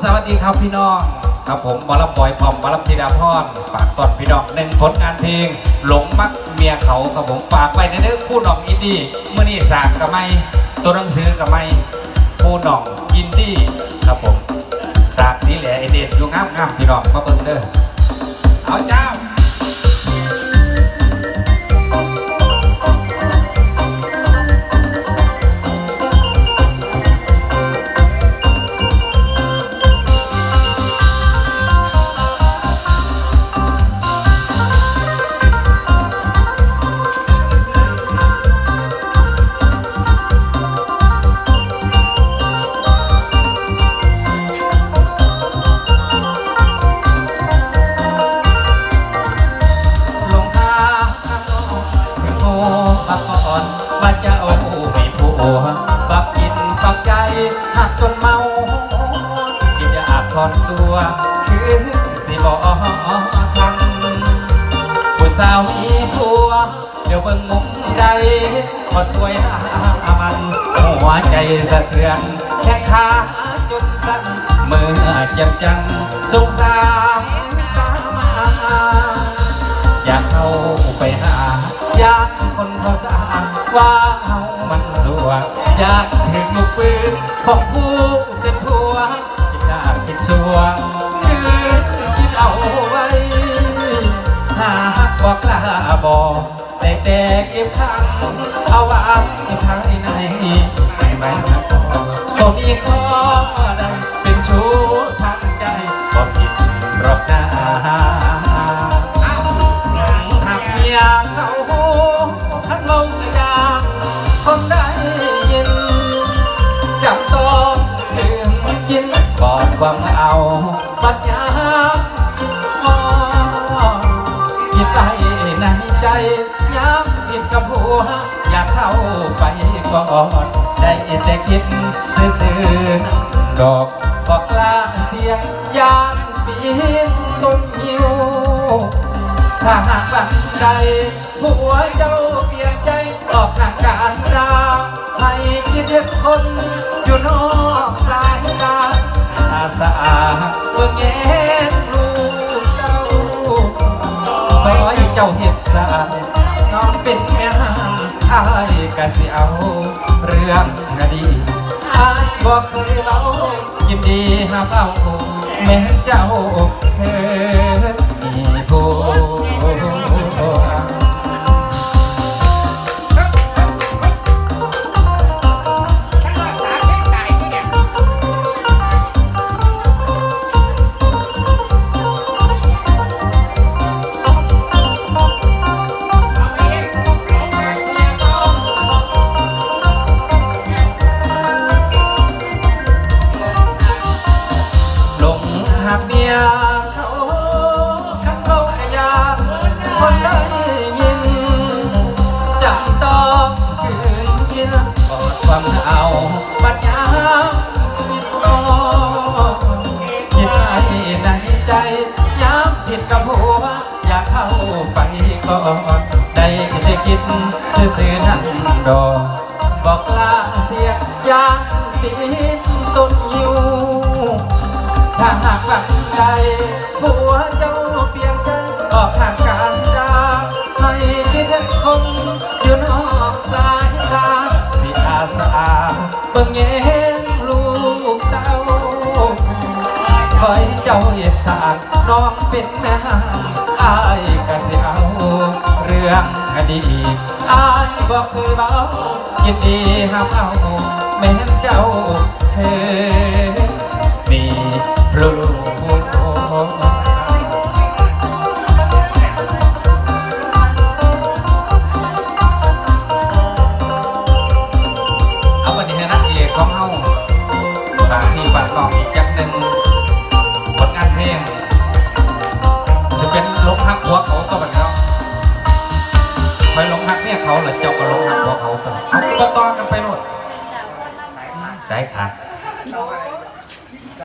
สวัสดีครับพี่น้องครับผมบอลบอยพอมบอลธิดาพรฝากตอนพี่น้องหนึ่งผลงานเพลง หลงมักเมียเขาครับผมฝากไว้ในเรื่องคู่น้องอินดี้เมื่อนี่สากกับไม่ตัวหนังสือกับไม่คู่น้องอินดี้ครับผมสากสีเหลือเอเดนอยู่งามงามพี่น้องมาเบิ่งเด้อเอาเจ้า อาบถอนตัว คือสิบอทันผู้สาวมีผัว เดี๋ยวเบิ่งมุมใดพอสวยหน้ามัน หัวใจสะเทือนแข้งขาจนสั่นเมื่อเจ็บจังสงสารตามาอยากเข้าไปหาอยากคนเขาสางว่าเฮามันสัวอยากถึงลูกปืนของผู้ สวคือคิดเอาไว้ หากบอกกล้าบอกแต่แต่เก็บขังเอาไว้ภายในไม่ไม่สักคนก็มีข้อ ก่อนความเอาปัญญาคิดคิดไปในใจย้ำผิดกับหัวอยากเข้าไปก่อนได้แต่คิดซื่อๆดอกบอกลาเสียงยานปีนต้นยิวถ้าหากวันใดผัวเจ้าเปลี่ยนใจออกห่างการดาให้คิดเห็นคนอยู่นอาสาเบิ่งแย่ลูกเต้าซอยเจ้าเห็ดสายน้องเป็นแม่ห้างอายกะสิเอาเรื่องอดีอายบอกเคยเล่ายินดีหาเป้าแม่เจ้าเคย หักเมียเขาขันเขาขยานคนได้ยินจำต้องคืนกินกอดความเอาปั ถ้าหากวันใดผัวเจ้าเปลี่ยนใจออกห่างกันดาให้คิดเห็นคนอยู่นอกสายตาสิอาสาเบิ่งแยงลูกเต้าคอยเจ้าเอ็ดสารน้องเป็นแม่ห้างอายก็สิเอาเรื่องอดีตอายบอกเคยเบายินดีห้ามเอาแม้นเจ้าเคย รู้เอาวันนี้ให้นักเอกของเฮาฝากนี่ฝากน้องอีกจักหนึ่งผลงานเพลงจะเป็นลงหักหัวเขาตัวบัดเขาคอยลงหักเนี่ยเขาหรือเจ้าก็ลงหักหัวเขาตัวเอาก็ต่อกันไปโน่นสายขาด